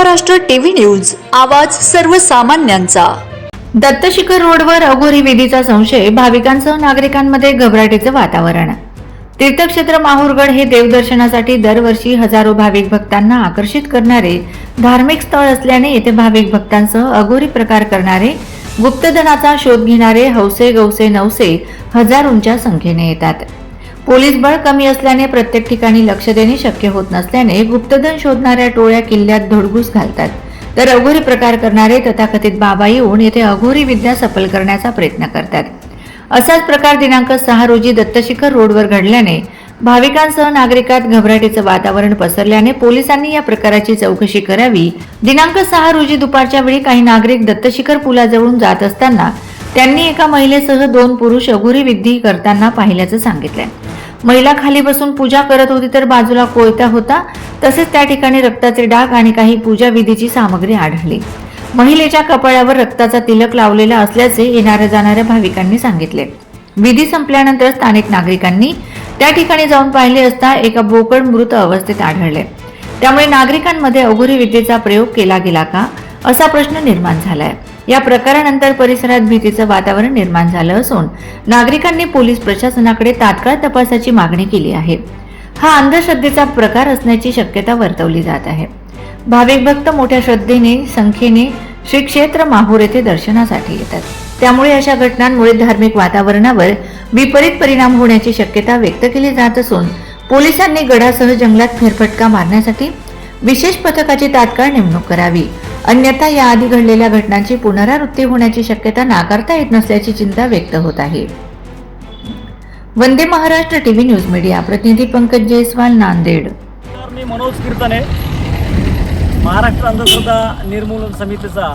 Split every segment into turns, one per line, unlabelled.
Maharashtra TV news आवाज सर्वसामान्यांचा.
दत्तशिखर रोडवर अघोरी विधीचा संशय भाविकांसह नागरिकांमध्ये घबराटीचं वातावरण. तीर्थक्षेत्र माहूरगड हे देवदर्शनासाठी दरवर्षी हजारो भाविक भक्तांना आकर्षित करणारे धार्मिक स्थळ असल्याने येथे भाविक भक्तांसह अघोरी प्रकार करणारे गुप्तधनाचा शोध घेणारे हौसे गौसे नवसे हजारोंच्या संख्येने येतात. पोलीस बळ कमी असल्याने प्रत्येक ठिकाणी लक्ष देणे शक्य होत नसल्याने गुप्तधन शोधणाऱ्या टोळ्या किल्ल्यात धडगूस घालतात. तर अघोरी प्रकार करणारे तथाकथित बाबा येऊन येथे अघोरी विद्या सफल करण्याचा प्रयत्न करतात. असाच प्रकार दिनांक सहा रोजी दत्तशिखर रोडवर घडल्याने भाविकांसह नागरिकात घबराटीचं वातावरण पसरल्याने पोलिसांनी या प्रकाराची चौकशी करावी. दिनांक सहा रोजी दुपारच्या वेळी काही नागरिक दत्तशिखर पुलाजवळून जात असताना त्यांनी एका महिलेसह दोन पुरुष अघोरी विधी करताना पाहिल्याचं सांगितलं महिला खाली बसून पूजा करत होती तर बाजूला कोयता होता. तसेच त्या ठिकाणी रक्ताचे डाग आणि काही पूजा विधीची सामग्री आढळली. महिलेच्या कपाळावर रक्ताचा तिलक लावलेला असल्याचे येणाऱ्या जाणाऱ्या भाविकांनी सांगितले. विधी संपल्यानंतर स्थानिक नागरिकांनी त्या ठिकाणी जाऊन पाहिले असता एका बोकड मृत अवस्थेत आढळले. त्यामुळे नागरिकांमध्ये अघोरी विद्येचा प्रयोग केला गेला का? असा प्रश्न निर्माण झालाय. या प्रकारानंतर परिसरात भीतीचं वातावरण निर्माण झालं असून नागरिकांनी पोलीस प्रशासनाकडे तात्काळ तपासाची मागणी केली आहे. हा अंधश्रद्धेचा प्रकार असण्याची शक्यता वर्तवली जात आहे. भाविक भक्त मोठ्या श्रद्धेने संख्येने श्री क्षेत्र माहूर येथे दर्शनासाठी येतात. त्यामुळे अशा घटनांमुळे धार्मिक वातावरणावर विपरीत परिणाम होण्याची शक्यता व्यक्त केली जात असून पोलिसांनी गडासह जंगलात फेरफटका मारण्यासाठी विशेष पथकाची तात्काळ नेमणूक करावी अन्यथा याआधी घडलेल्या घटनांची पुनरावृत्ती होण्याची शक्यता नाकारता येत नसल्याची चिंता व्यक्त होत आहे. Vande Maharashtra TV news media प्रतिनिधी पंकज जयस्वाल नांदेड.
मी मनोज कीर्तने महाराष्ट्र अंधश्रद्धा निर्मूलन समितीचा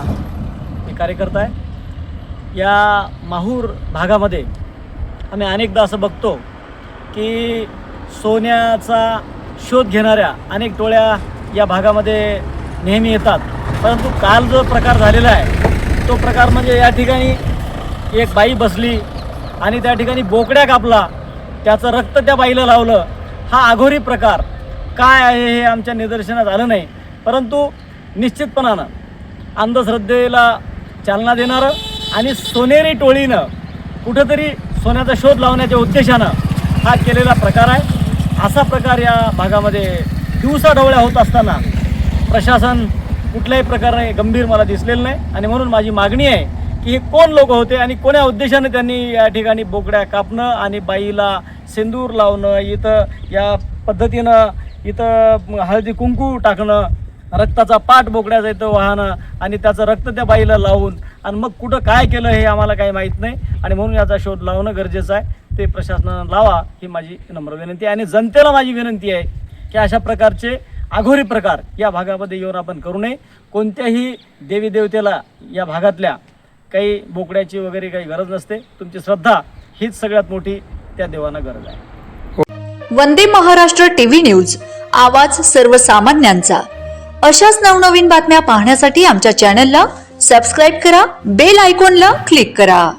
मी कार्यकर्ता आहे. या माहूर भागामध्ये आम्ही अनेकदा असं बघतो की सोन्याचा शोध घेणाऱ्या अनेक टोळ्या या भागामध्ये नेहमी येतात. परंतु काल जो प्रकार झालेला आहे तो प्रकार म्हणजे या ठिकाणी एक बाई बसली आणि त्या ठिकाणी बोकड्या कापला. त्याचं रक्त त्या बाईला लावलं. हा आघोरी प्रकार. काय आहे हे आमच्या निदर्शनात आलं नाही. परंतु निश्चितपणानं अंधश्रद्धेला चालना देणारं आणि सोनेरी टोळीनं कुठंतरी सोन्याचा शोध लावण्याच्या उद्देशानं हा केलेला प्रकार आहे. असा प्रकार या भागामध्ये दिवसाढवळ्या होत असताना प्रशासन कुठल्याही प्रकारे गंभीर मला दिसलेलं नाही. आणि म्हणून माझी मागणी आहे की हे कोण लोक होते आणि कोण्या उद्देशाने त्यांनी या ठिकाणी बोकड्या कापणं आणि बाईला सिंदूर लावणं इथं या पद्धतीनं इथं हळदी कुंकू टाकणं रक्ताचा पाठ बोकड्याचा इथं वाहणं आणि त्याचं रक्त त्या बाईला लावून आणि मग कुठं काय केलं हे आम्हाला काही माहीत नाही. आणि म्हणून याचा शोध लावणं गरजेचं आहे. ते प्रशासनानं लावा ही माझी नम्र विनंती आहे. आणि जनतेला माझी विनंती आहे की अशा प्रकारचे आघोरी प्रकार या भागामध्ये येऊन आपण करू नये. कोणत्याही देवी देवतेला या भागातल्या काही बोकड्याची वगैरे काही गरज नसते. तुमची श्रद्धा हीच सगळ्यात मोठी त्या देवांना गरज आहे.
वंदे महाराष्ट्र टीव्ही न्यूज आवाज सर्वसामान्यांचा. अशाच नवनवीन बातम्या पाहण्यासाठी आमच्या चॅनलला सबस्क्राईब करा बेल आयकॉनला क्लिक करा.